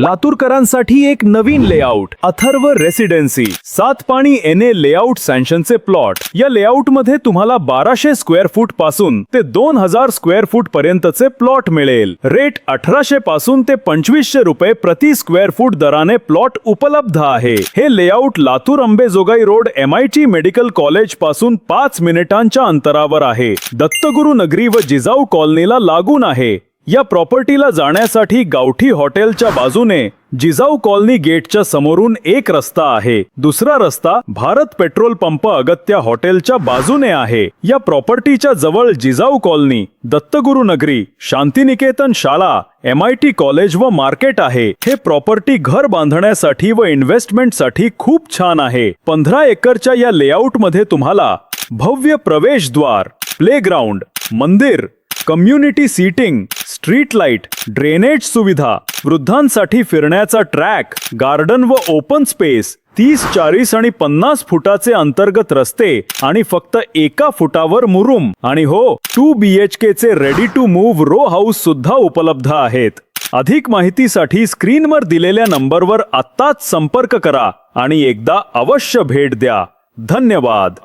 लातूरकरांसाठी एक नवीन layout Atharva residency. सात पाणी एन ए लेआउट सँक्शनचे प्लॉट. या लेआउटमध्ये तुम्हाला बाराशे स्क्वेअर फूटपासून ते दोन हजार स्क्वेअर फूट पर्यंतचे प्लॉट मिळेल. रेट अठराशे पासून ते पंचवीसशे रुपये प्रति स्क्वेअर फूट दराने प्लॉट उपलब्ध आहे. हे layout Latur Ambejogai road M I T medical कॉलेजपासून पाच मिनिटांच्या अंतरावर आहे. दत्तगुरु नगरी व जिजाऊ कॉलनीला लागून आहे. या प्रॉपर्टीला जाण्यासाठी गावठी हॉटेलच्या बाजूने जिजाऊ कॉलनी गेटच्या समोरून एक रस्ता आहे. दुसरा रस्ता भारत पेट्रोल पंप अगत्या हॉटेलच्या बाजूने आहे. या प्रॉपर्टीच्या जवळ जिजाऊ कॉलनी दत्तगुरु नगरी शांतिनिकेतन शाळा एम आय टी कॉलेज व मार्केट आहे. हे प्रॉपर्टी घर बांधण्यासाठी व इन्व्हेस्टमेंटसाठी खूप छान आहे. पंधरा एकरच्या या लेआउटमध्ये तुम्हाला भव्य प्रवेशद्वार प्लेग्राउंड मंदिर community sitting street light drainage सुविधा वृद्धांसाठी फिरण्याचा ट्रॅक गार्डन व ओपन स्पेस तीस चाळीस आणि पन्नास फुटाचे अंतर्गत रस्ते आणि फक्त एका फुटावर मुरुम. आणि हो टू बी एच के चे ready to move row house सुद्धा उपलब्ध आहेत. अधिक माहितीसाठी स्क्रीनवर दिलेल्या नंबरवर आत्ताच संपर्क करा आणि एकदा अवश्य भेट द्या. धन्यवाद.